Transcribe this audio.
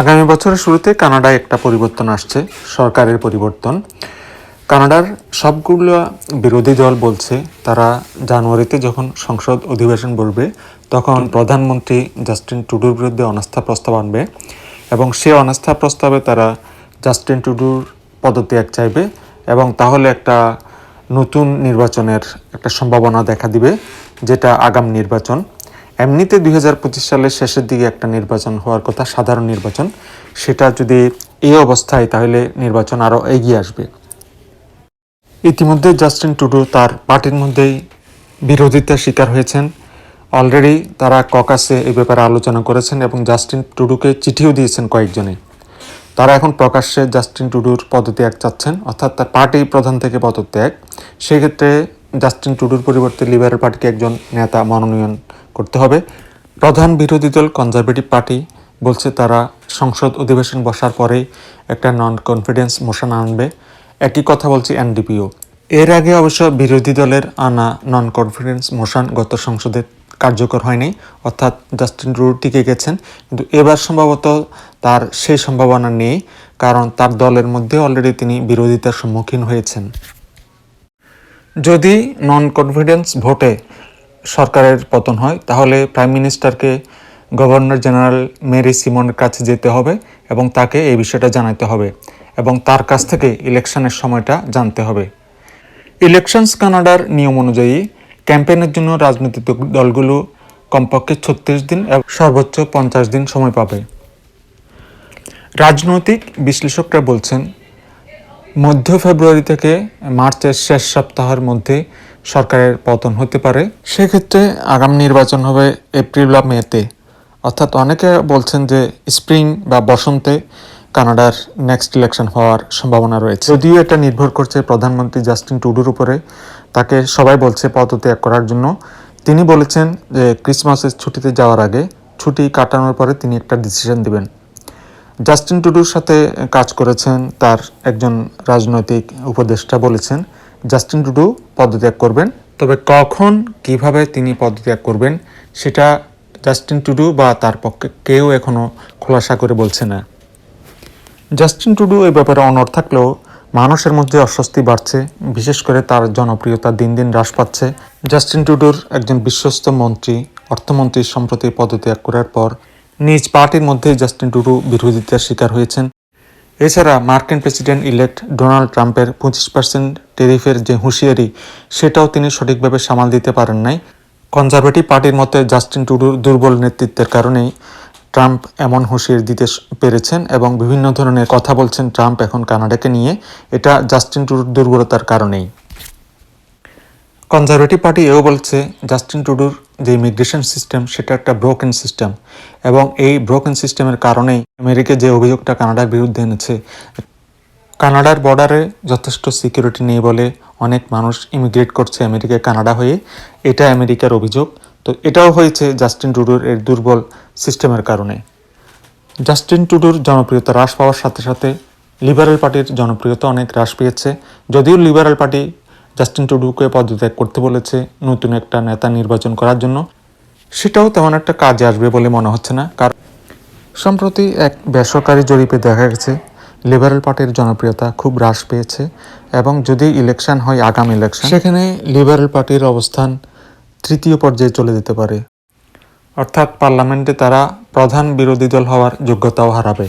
আগামী বছরের শুরুতে কানাডায় একটা পরিবর্তন আসছে, সরকারের পরিবর্তন। কানাডার সবগুলো বিরোধী দল বলছে, তারা জানুয়ারিতে যখন সংসদ অধিবেশন বলবে, তখন প্রধানমন্ত্রী জাস্টিন টুডুর বিরুদ্ধে অনাস্থা প্রস্তাব আনবে এবং সে অনাস্থা প্রস্তাবে তারা জাস্টিন টুডুর পদত্যাগ চাইবে এবং তাহলে একটা নতুন নির্বাচনের একটা সম্ভাবনা দেখা দিবে, যেটা আগাম নির্বাচন। এমনিতে দুই হাজার পঁচিশ সালের শেষের দিকে একটা নির্বাচন হওয়ার কথা, সাধারণ নির্বাচন, সেটা যদি এই অবস্থায় তাহলে নির্বাচন আরও এগিয়ে আসবে। ইতিমধ্যে জাস্টিন টুডু তার পার্টির মধ্যেই বিরোধিতার শিকার হয়েছেন। অলরেডি তারা ককাসে এই ব্যাপারে আলোচনা করেছেন এবং জাস্টিন টুডুকে চিঠিও দিয়েছেন কয়েকজনে। তারা এখন প্রকাশ্যে জাস্টিন টুডুর পদত্যাগ চাচ্ছেন, অর্থাৎ তার পার্টি প্রধান থেকে পদত্যাগ। সেক্ষেত্রে জাস্টিন টুডুর পরিবর্তে লিবারেল পার্টিকে একজন নেতা মনোনয়ন করতে হবে। প্রধান বিরোধী দল কনজারভেটিভ পার্টি বলছে তারা সংসদ অধিবেশন বসার পরেই একটা নন কনফিডেন্স মোশন আনবে। একই কথা বলছে এনডিপিও। এর আগে অবশ্য বিরোধী দলের আনা নন কনফিডেন্স মোশন গত সংসদে কার্যকর হয়নি, অর্থাৎ জাস্টিন ট্রুডো টিকে গেছেন। কিন্তু এবার সম্ভবত তার সেই সম্ভাবনা নেই, কারণ তার দলের মধ্যে অলরেডি তিনি বিরোধিতার সম্মুখীন হয়েছেন। যদি নন কনফিডেন্স ভোটে সরকারের পতন হয়, তাহলে প্রাইম মিনিস্টারকে গভর্নর জেনারেল মেরি সিমনের কাছে যেতে হবে এবং তাকে এই বিষয়টা জানাতে হবে এবং তার কাছ থেকে ইলেকশনের সময়টা জানতে হবে। ইলেকশনস কানাডার নিয়ম অনুযায়ী ক্যাম্পেইনের জন্য রাজনৈতিক দলগুলো কমপক্ষে ছত্রিশ দিন এবং সর্বোচ্চ পঞ্চাশ দিন সময় পাবে। রাজনৈতিক বিশ্লেষকরা বলছেন, মধ্য ফেব্রুয়ারি থেকে মার্চের শেষ সপ্তাহের মধ্যে সরকারের পতন হতে পারে। সেক্ষেত্রে আগাম নির্বাচন হবে এপ্রিল বা মেতে। অর্থাৎ অনেকে বলছেন যে স্প্রিং বা বসন্তে কানাডার নেক্সট ইলেকশন হওয়ার সম্ভাবনা রয়েছে। যদিও এটা নির্ভর করছে প্রধানমন্ত্রী জাস্টিন টুডুর উপরে। তাকে সবাই বলছে পদত্যাগ করার জন্য। তিনি বলেছেন যে ক্রিসমাসের ছুটিতে যাওয়ার আগে ছুটি কাটানোর পরে তিনি একটা ডিসিশন দিবেন। জাস্টিন টুডুর সাথে কাজ করেছেন তার একজন রাজনৈতিক উপদেষ্টা বলেছেন। জাস্টিন টুডু পদত্যাগ করবেন। তবে কখন, কীভাবে তিনি পদত্যাগ করবেন, সেটা জাস্টিন টুডু বা তার পক্ষে কেউ এখনও খোলাসা করে বলছে না। জাস্টিন টুডু এই ব্যাপারে অনড় থাকলেও মানুষের মধ্যে অস্বস্তি বাড়ছে, বিশেষ করে তার জনপ্রিয়তা দিন দিন হ্রাস পাচ্ছে। জাস্টিন টুডুর একজন বিশ্বস্ত মন্ত্রী, অর্থমন্ত্রী সম্প্রতি পদত্যাগ করার পর নিজ পার্টির মধ্যে জাস্টিন টুডু বিরোধিতার শিকার হয়েছেন। এছাড়া মার্কিন প্রেসিডেন্ট ইলেক্ট ডোনাল্ড ট্রাম্পের পঁচিশ পার্সেন্ট টেরিফের যে হুঁশিয়ারি, সেটাও তিনি সঠিকভাবে সামাল দিতে পারেন নাই। কনজারভেটিভ পার্টির মতে, জাস্টিন টুডুর দুর্বল নেতৃত্বের কারণেই ট্রাম্প এমন হুঁশিয়ারি দিতে পেরেছেন এবং বিভিন্ন ধরনের কথা বলছেন ট্রাম্প এখন কানাডাকে নিয়ে। এটা জাস্টিন টুডুর দুর্বলতার কারণেই। কনজারভেটিভ পার্টি এও বলছে জাস্টিন টুডুর যে ইমিগ্রেশন সিস্টেম সেটা একটা ব্রোকেন সিস্টেম এবং এই ব্রোকেন সিস্টেমের কারণেই আমেরিকা যে অভিযোগটা কানাডার বিরুদ্ধে এনেছে, কানাডার বর্ডারে যথেষ্ট সিকিউরিটি নেই বলে অনেক মানুষ ইমিগ্রেট করছে আমেরিকা কানাডা হয়ে। এটা আমেরিকার অভিযোগ। তো এটাও হয়েছে জাস্টিন টুডুর এর দুর্বল সিস্টেমের কারণে। জাস্টিন টুডুর জনপ্রিয়তা হ্রাস পাওয়ার সাথে সাথে লিবারেল পার্টির জনপ্রিয়তা অনেক হ্রাস পেয়েছে। যদিও লিবারেল পার্টি জাস্টিন টুডুকে পদত্যাগ করতে বলেছে নতুন একটা নেতা নির্বাচন করার জন্য। সেটাও তেমন একটা কাজে আসবে বলে মনে হচ্ছে না। কারণ সম্প্রতি এক বেসরকারি জরিপে দেখা গেছে লিবারেল পার্টির জনপ্রিয়তা খুব হ্রাস পেয়েছে এবং যদি ইলেকশন হয় আগামী ইলেকশন সেখানে লিবারেল পার্টির অবস্থান তৃতীয় পর্যায়ে চলে যেতে পারে। অর্থাৎ পার্লামেন্টে তারা প্রধান বিরোধী দল হওয়ার যোগ্যতাও হারাবে।